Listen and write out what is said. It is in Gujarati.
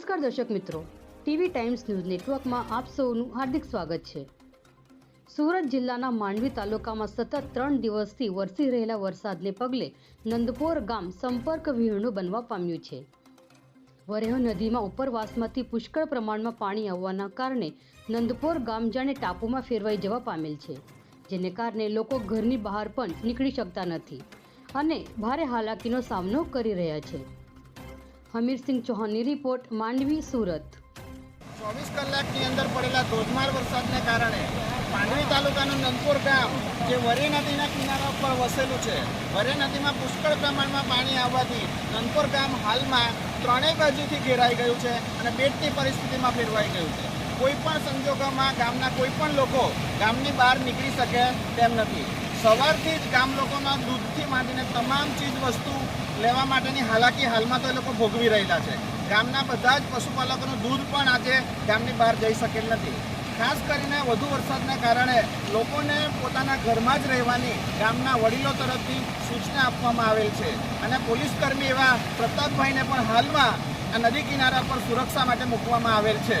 દર્શક મિત્રો. ટીવી ટાઈમ્સ ન્યૂઝ નેટવર્કમાં આપ સૌનું હાર્દિક સ્વાગત છે. સુરત જિલ્લાના માંડવી તાલુકામાં સતત ત્રણ દિવસથી વરસી રહેલા વરસાદને પગલે નંદપોર ગામ સંપર્ક વિહીણું બનવા પામ્યું છે. વરેહ નદીમાં ઉપરવાસમાંથી પુષ્કળ પ્રમાણમાં પાણી આવવાના કારણે નંદપોર ગામ જાણે ટાપુમાં ફેરવાઈ જવા પામેલ છે, જેને કારણે લોકો ઘરની બહાર પણ નીકળી શકતા નથી અને ભારે હાલાકીનો સામનો કરી રહ્યા છે. હમીરસિંહ ચૌહાણની રિપોર્ટ માંડવી, સુરત. ચોવીસ કલાકની અંદર પડેલા ધોધમાર વરસાદને કારણે માંડવી તાલુકાનું નંદપુર ગામ, જે વરે નદીના કિનારા પર વસેલું છે, વરે નદીમાં પુષ્કળ પ્રમાણમાં પાણી આવવાથી નંદપુર ગામ હાલમાં ત્રણેય બાજુથી ઘેરાઈ ગયું છે અને બેટની પરિસ્થિતિમાં ફેરવાઈ ગયું છે. કોઈ પણ સંજોગોમાં ગામના કોઈ પણ લોકો ગામની બહાર નીકળી શકે તેમ નથી. સવારથી જ ગામ લોકોના દૂધથી માંડીને તમામ ચીજ વસ્તુ લેવા માટેની હાલાકી હાલમાં તો એ લોકો ભોગવી રહેલા છે. ગામના બધા જ પશુપાલકોનું દૂધ પણ આજે ગામની બહાર જઈ શકેલ નથી. ખાસ કરીને વધુ વરસાદના કારણે લોકોને પોતાના ઘરમાં જ રહેવાની ગામના વડીલો તરફથી સૂચના આપવામાં આવેલ છે અને પોલીસકર્મી એવા પ્રતાપભાઈને પણ હાલમાં આ નદી કિનારા પર સુરક્ષા માટે મૂકવામાં આવેલ છે.